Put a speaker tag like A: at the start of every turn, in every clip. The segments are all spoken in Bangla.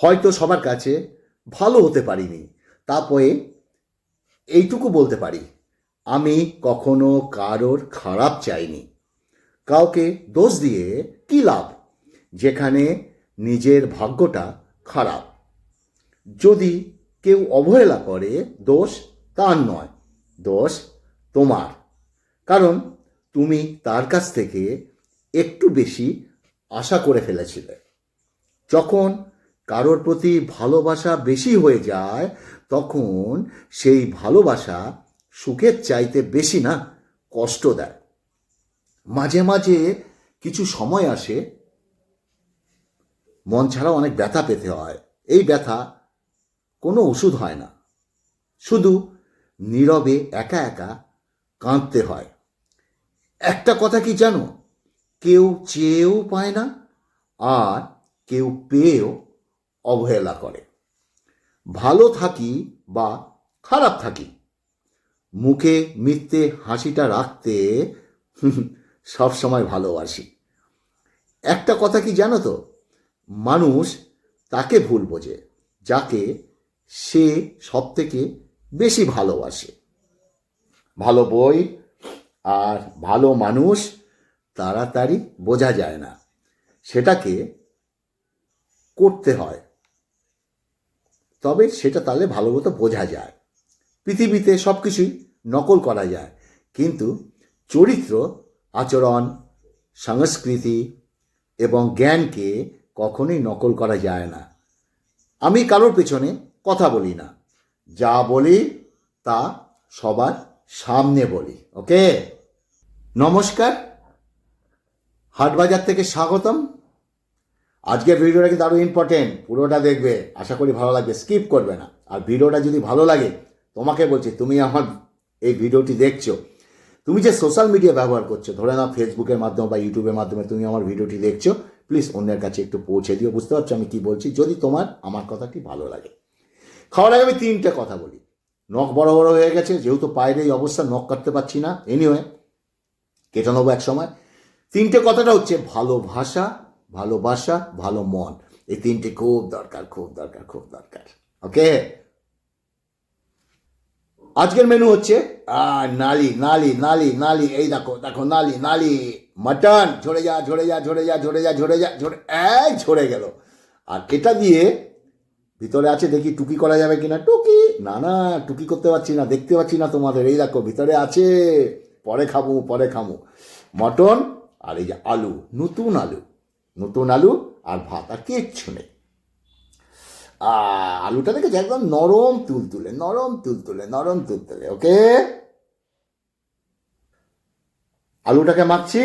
A: হয়তো সবার কাছে ভালো হতে পারিনি। তারপরে এইটুকু বলতে পারি, আমি কখনো কারোর খারাপ চাইনি। কাউকে দোষ দিয়ে কী লাভ? যেখানে নিজের ভাগ্যটা খারাপ। যদি কেউ অবহেলা করে, দোষ তার নয়, দোষ তোমার। কারণ তুমি তার কাছ থেকে একটু বেশি আশা করে ফেলেছিলে। যখন কারোর প্রতি ভালোবাসা বেশি হয়ে যায়, তখন সেই ভালোবাসা সুখের চাইতে বেশি না কষ্ট দেয়। মাঝে মাঝে কিছু সময় আসে, মন ছাড়াও অনেক ব্যথা পেতে হয়। এই ব্যথা কোনো ওষুধ হয় না। শুধু নীরবে একা একা কাঁদতে হয়। একটা কথা কি জানো? কেউ চেয়েও পায় না, আর কেউ পেয়েও অবহেলা করে। ভালো থাকি বা খারাপ থাকি, মুখে মিথ্যে হাসিটা রাখতে সব সময় ভালোবাসি। একটা কথা কি জানো তো? মানুষ তাকে ভুল বোঝে, যাকে সে সব থেকে বেশি ভালোবাসে। ভালো বই আর ভালো মানুষ তাড়াতাড়ি বোঝা যায় না। সেটাকে করতে হয়। তবে সেটা তাহলে ভালো মতো বোঝা যায়। পৃথিবীতে সব কিছুই নকল করা যায়। কিন্তু চরিত্র, আচরণ, সংস্কৃতি এবং জ্ঞানকে কখনোই নকল করা যায় না। আমি কারোর পেছনে কথা বলি না। যা বলি, তা সবার সামনে বলি, ওকে? নমস্কার। হাটবাজার থেকে স্বাগতম। আজকের ভিডিওটা কিন্তু আরও ইম্পর্টেন্ট পুরোটা দেখবে, আশা করি ভালো লাগবে স্কিপ করবে না। আর ভিডিওটা যদি ভালো লাগে, তোমাকে বলছি, তুমি আমার এই ভিডিওটি দেখছ, তুমি যে সোশ্যাল মিডিয়া ব্যবহার করছ, ধরে নাও ফেসবুকের মাধ্যমে বা ইউটিউবের মাধ্যমে তুমি আমার ভিডিওটি দেখছ প্লিজ অন্যের কাছে একটু পৌঁছে দিও, বুঝতে পারছ আমি কী বলছি? যদি তোমার, আমার কথাটি ভালো লাগে। খাওয়ার আগে আমি তিনটে কথা বলি। নখ বড় বড় হয়ে গেছে, যেহেতু পায়ের এই অবস্থা, নখ কাটতে পারছি না। এনিওয়ে কেটে নেব এক সময় তিনটে কথাটা হচ্ছে ভালোবাসা ভালোবাসা ভালো মন। এই তিনটে খুব দরকার খুব দরকার খুব দরকার। ওকে আজকের মেনু হচ্ছে নালি নালি নালি নালি, এই দেখো দেখো, নালি নালি, মাটন, ঝরে যা ঝরে যা ঝরে যা ঝরে যা ঝরে যা, ঝরে, এই ঝরে গেল। আর এটা দিয়ে ভিতরে আছে, দেখি টুকি করা যাবে কিনা। টুকি? না না, টুকি করতে পারছি না, দেখতে পাচ্ছি না তোমাদের। এই দেখো, ভিতরে আছে, পরে খাব পরে খাব মটন আর এই যে আলু, নতুন আলু। নতুন আলু আর ভাত, আর কিচ্ছু নেই। আলুটা দেখেছি একদম নরম তুলতুলে নরম তুলতুলে নরম তুলতুলে ওকে আলুটাকে মাখছি,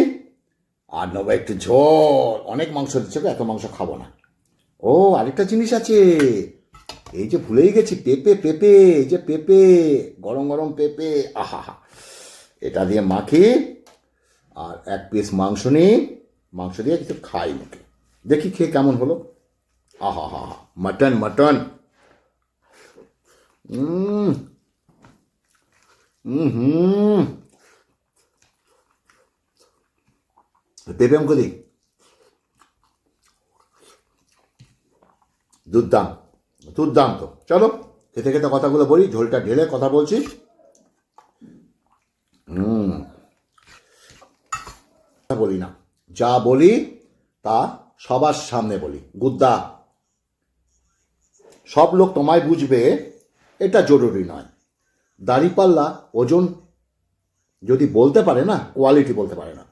A: আর নেব একটু ঝোল। অনেক মাংস দিচ্ছে এত মাংস খাব না। ও, আরেকটা জিনিস আছে। এই যে ভুলেই গেছি, পেঁপে পেঁপে, এই যে পেঁপে, গরম গরম পেঁপে, আহা এটা দিয়ে মাখি, আর এক পিস মাংস নিই। মাংস দিয়ে কিছু খাই মুখে। দেখি খেয়ে কেমন হলো। আহা, হা হা, মটন মটন। হুম হুম। পেঁপে মুখে দিই। দুর্দান্ত দুর্দান্ত চলো, খেতে খেতে কথাগুলো বলি, ঝোলটা ঢেলে কথা বলছি। হুম। বলি না। যা বলি, তা সবার সামনে বলি। গুদ্দা সব লোক তোমায় বুঝবে, এটা জরুরি নয়। দাড়িপাল্লা ওজন যদি বলতে পারে না কোয়ালিটি বলতে পারে না।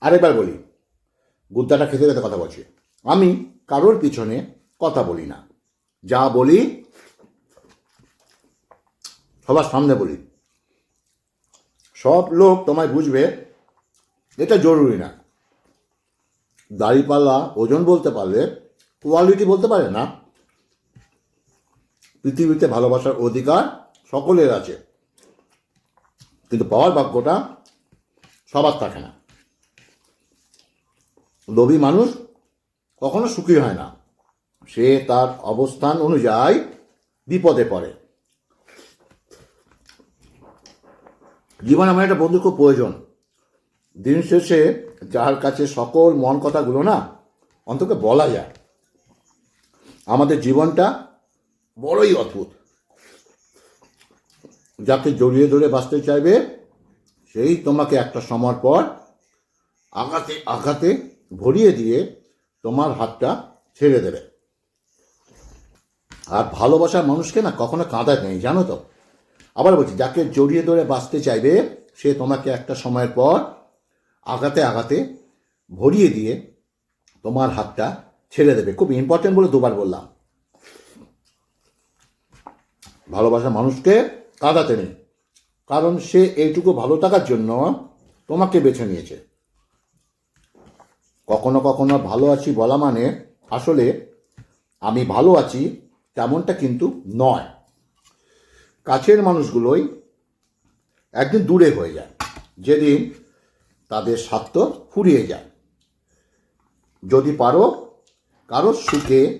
A: আরেকবার বলি গুদ্দাটা খেতে খেতে কথা বলছি। আমি কারোর পিছনে কথা বলি না। যা বলি, সবার সামনে বলি। সব লোক তোমায় বুঝবে এটা জরুরি না। দাড়িপাল্লা ওজন বলতে পারলে কোয়ালিটি বলতে পারে না। পৃথিবীতে ভালোবাসার অধিকার সকলের আছে। কিন্তু পাওয়ার ভাগ্যটা সবার থাকে না। লোভী মানুষ কখনো সুখী হয় না। সে তার অবস্থান অনুযায়ী বিপদে পড়ে। জীবনে আমার একটা বন্ধু খুব প্রয়োজন। দিন শেষে যার কাছে সকল মন কথাগুলো না, অন্তকে বলা যায়। আমাদের জীবনটা বড়ই অদ্ভুত। যাকে জড়িয়ে ধরে বাঁচতে চাইবে, সেই তোমাকে একটা সময় পর আঘাতে আঘাতে ভরিয়ে দিয়ে তোমার হাতটা ছেড়ে দেবে। আর ভালোবাসার মানুষকে না কখনো কাঁদা নেই, জানো তো? আবার বলছি, যাকে জড়িয়ে ধরে বাঁচতে চাইবে, সে তোমাকে একটা সময়ের পর আঘাতে আঘাতে ভরিয়ে দিয়ে তোমার হাতটা ছেড়ে দেবে। খুব ইম্পর্টেন্ট বলে দুবার বললাম। ভালোবাসার মানুষকে কাঁদাতে নেই। কারণ সে এইটুকু ভালো থাকার জন্য তোমাকে বেছে নিয়েছে। কখনো কখনো ভালো আছি বলা মানে আসলে আমি ভালো আছি তেমনটা কিন্তু নয়। কাছের মানুষগুলোই একদিন দূরে হয়ে যায়। যেদিন তাদের স্বার্থ ফুরিয়ে যায়। যদি পারো, কারোর সুখে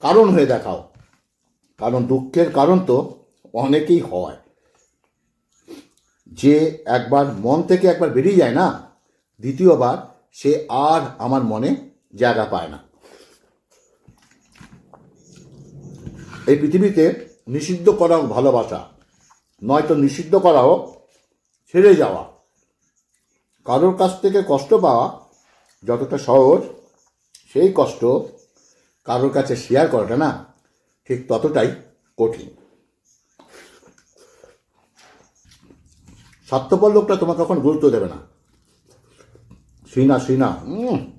A: কারণ হয়ে দেখাও। কারণ দুঃখের কারণ তো অনেকেই হয়। যে একবার মন থেকে একবার বেরিয়ে যায় না, দ্বিতীয়বার সে আর আমার মনে জায়গা পায় না। এই পৃথিবীতে নিষিদ্ধ করা ভালোবাসা, নয়তো নিষিদ্ধ করা হোক ছেড়ে যাওয়া। কারোর কাছ থেকে কষ্ট পাওয়া যতটা সহজ, সেই কষ্ট কারোর কাছে শেয়ার করাটা না ঠিক ততটাই কঠিন। স্বার্থপর লোকটা তোমাকে কখন গুরুত্ব দেবে না? শ্রীনা উম।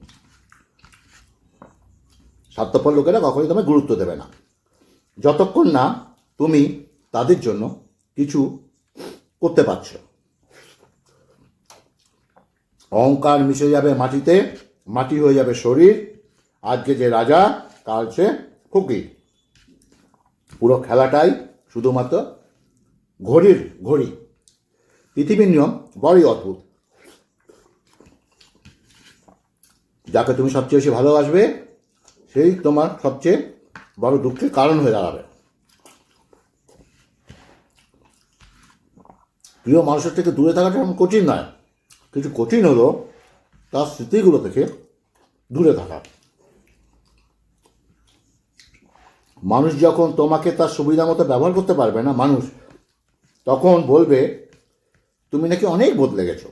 A: স্বার্থপর লোকেরা কখনোই তোমায় গুরুত্ব দেবে না। যতক্ষণ না তুমি তাদের জন্য কিছু করতে পারছ। অহংকার মিশে যাবে মাটিতে, মাটি হয়ে যাবে শরীর। আজকে যে রাজা, কাল সে ফকির। পুরো খেলাটাই শুধুমাত্র ঘড়ির ঘড়ি। পৃথিবীর নিয়ম, বড়ই অদ্ভুত। যাকে তুমি সবচেয়ে বেশি ভালোবাসবে, সেই তোমার সবচেয়ে বড় দুঃখের কারণ হয়ে দাঁড়াবে। প্রিয় মানুষের থেকে দূরে থাকাটা কঠিন নয়। কিছু কঠিন হলো, তার স্মৃতিগুলো থেকে দূরে থাকা। মানুষ যখন তোমাকে তার সুবিধা মতো ব্যবহার করতে পারবে না, মানুষ তখন বলবে, তুমি নাকি অনেক বদলে গেছো।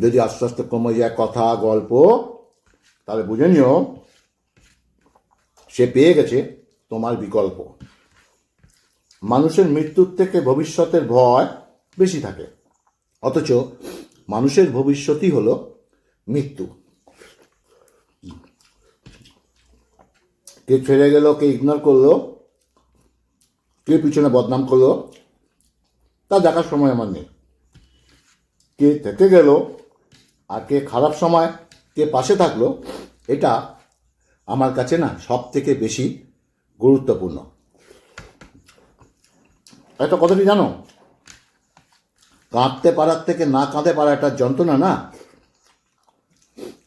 A: যদি আস্তে আস্তে কমে যায় কথা, গল্প, তাহলে বুঝে নিও, সে পেয়ে গেছে তোমার বিকল্প। মানুষের মৃত্যুর থেকে ভবিষ্যতের ভয় বেশি থাকে। অথচ মানুষের ভবিষ্যতই হল মৃত্যু। কে ছেড়ে গেল, কে ইগনোর করল, কে পিছনে বদনাম করল, তা দেখার সময় আমার নেই। কে থেকে গেল আর কে খারাপ সময়, কে পাশে থাকল, এটা আমার কাছে না সব থেকে বেশি গুরুত্বপূর্ণ। একটা কথাটি জানো? কাঁদতে পারার থেকে না কাঁদতে পারা একটা যন্ত্রণা না?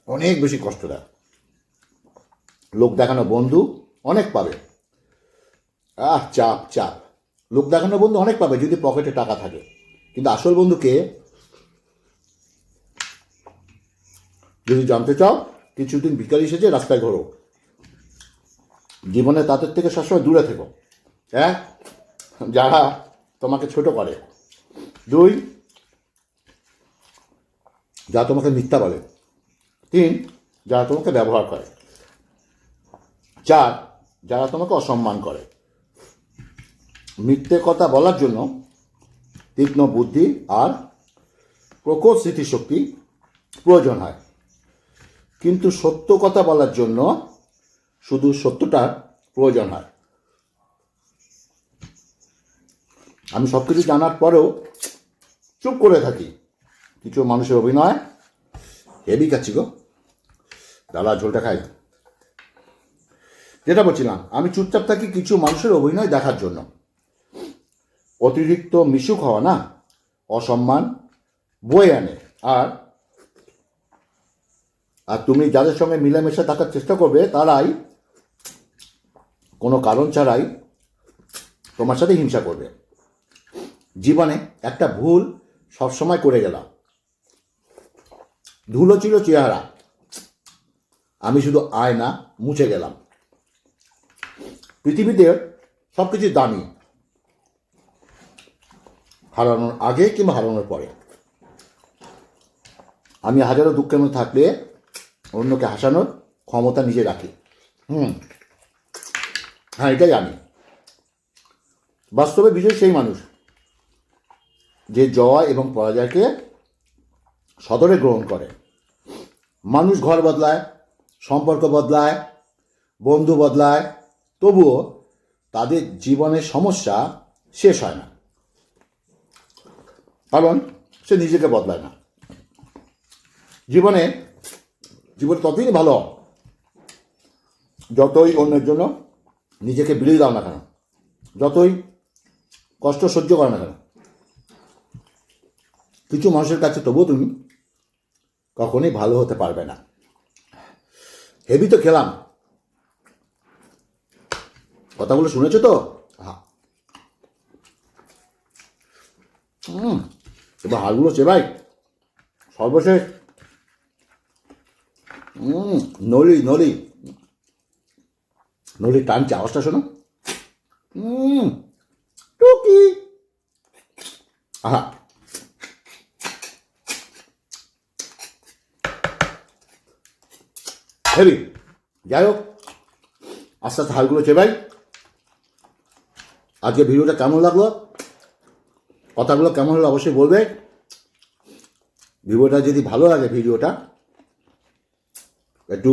A: অনেক বেশি কষ্ট দেয়। লোক দেখানো বন্ধু অনেক পাবে। আহ, চাপ চাপ। লোক দেখানো বন্ধু অনেক পাবে যদি পকেটে টাকা থাকে। কিন্তু আসল বন্ধুকে যদি জানতে চাও, কিছুদিন ভিকারি সেজে রাস্তায় ঘোরো। জীবনে তাদের থেকে সবসময় দূরে থেকো। হ্যাঁ? যারা তোমাকে ছোট করে। দুই যারা তোমাকে মিথ্যা বলে। তিন, যারা তোমাকে ব্যবহার করে। চার, যারা তোমাকে অসম্মান করে। মিথ্যে কথা বলার জন্য তীক্ষ্ণ বুদ্ধি আর প্রখর স্মৃতিশক্তি প্রয়োজন হয়। কিন্তু সত্য কথা বলার জন্য শুধু সত্যটার প্রয়োজন হয়। আমি সব কিছু জানার পরেও চুপ করে থাকি। কিছু মানুষের অভিনয়? হেভি খাচ্ছি গো। দাদা, ঝোলটা খাই। যেটা বলছিলাম, আমি চুপচাপ থাকি কিছু মানুষের অভিনয় দেখার জন্য। অতিরিক্ত মিশুক হওয়া না, অসম্মান বয়ে আনে। আর আর তুমি যাদের সঙ্গে মিলেমিশে থাকার চেষ্টা করবে, তারাই কোনো কারণ ছাড়াই তোমার সাথে হিংসা করবে। জীবনে একটা ভুল সবসময় করে গেলাম। ধুলো ছিল চেহারা। আমি শুধু আয়না মুছে গেলাম। পৃথিবীতে সব কিছু দামি। হারানোর আগে কিংবা হারানোর পরে। আমি হাজারো দুঃখের মধ্যে থাকলে অন্যকে হাসানোর ক্ষমতা নিজে রাখি। হুম। হ্যাঁ এটাই আমি। বাস্তবে বিজয় সেই মানুষ যে জয় এবং পরাজয়কে সদরে গ্রহণ করে। মানুষ ঘর বদলায়, সম্পর্ক বদলায়, বন্ধু বদলায়, তবুও তাদের জীবনের সমস্যা শেষ হয় না। কারণ সে নিজেকে বদলায় না। জীবনে, জীবন ততই ভালো যতই অন্যের জন্য নিজেকে বিলিয়ে দাও না কেন, যতই কষ্ট সহ্য করো না কেন। কিছু মানুষের কাছে তবুও তুমি কখনোই ভালো হতে পারবে না। হেভি তো খেলাম। কথাগুলো শুনেছো তো? হ্যাঁ হুম, এবার হাড়গুলো চেবাই। সর্বশেষ। হুম, নলি নলি। নলি টানছে, আওয়াজটা শোনো। হুম, টুকি। আহা হেবি যাই হোক, আস্তে আস্তে হালগুলো চেবাই। আজকে ভিডিওটা কেমন লাগল? কথাগুলো কেমন হলো অবশ্যই বলবে। ভিডিওটা যদি ভালো লাগে ভিডিওটা, একটু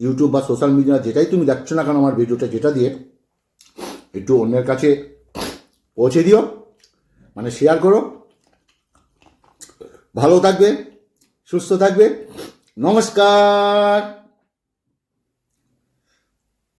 A: ইউটিউব বা সোশ্যাল মিডিয়া যেটাই তুমি দেখছ না কেন আমার ভিডিওটা যেটা দিয়ে, একটু অন্যের কাছে পৌঁছে দিও মানে শেয়ার করো। ভালো থাকবে, সুস্থ থাকবে। নমস্কার।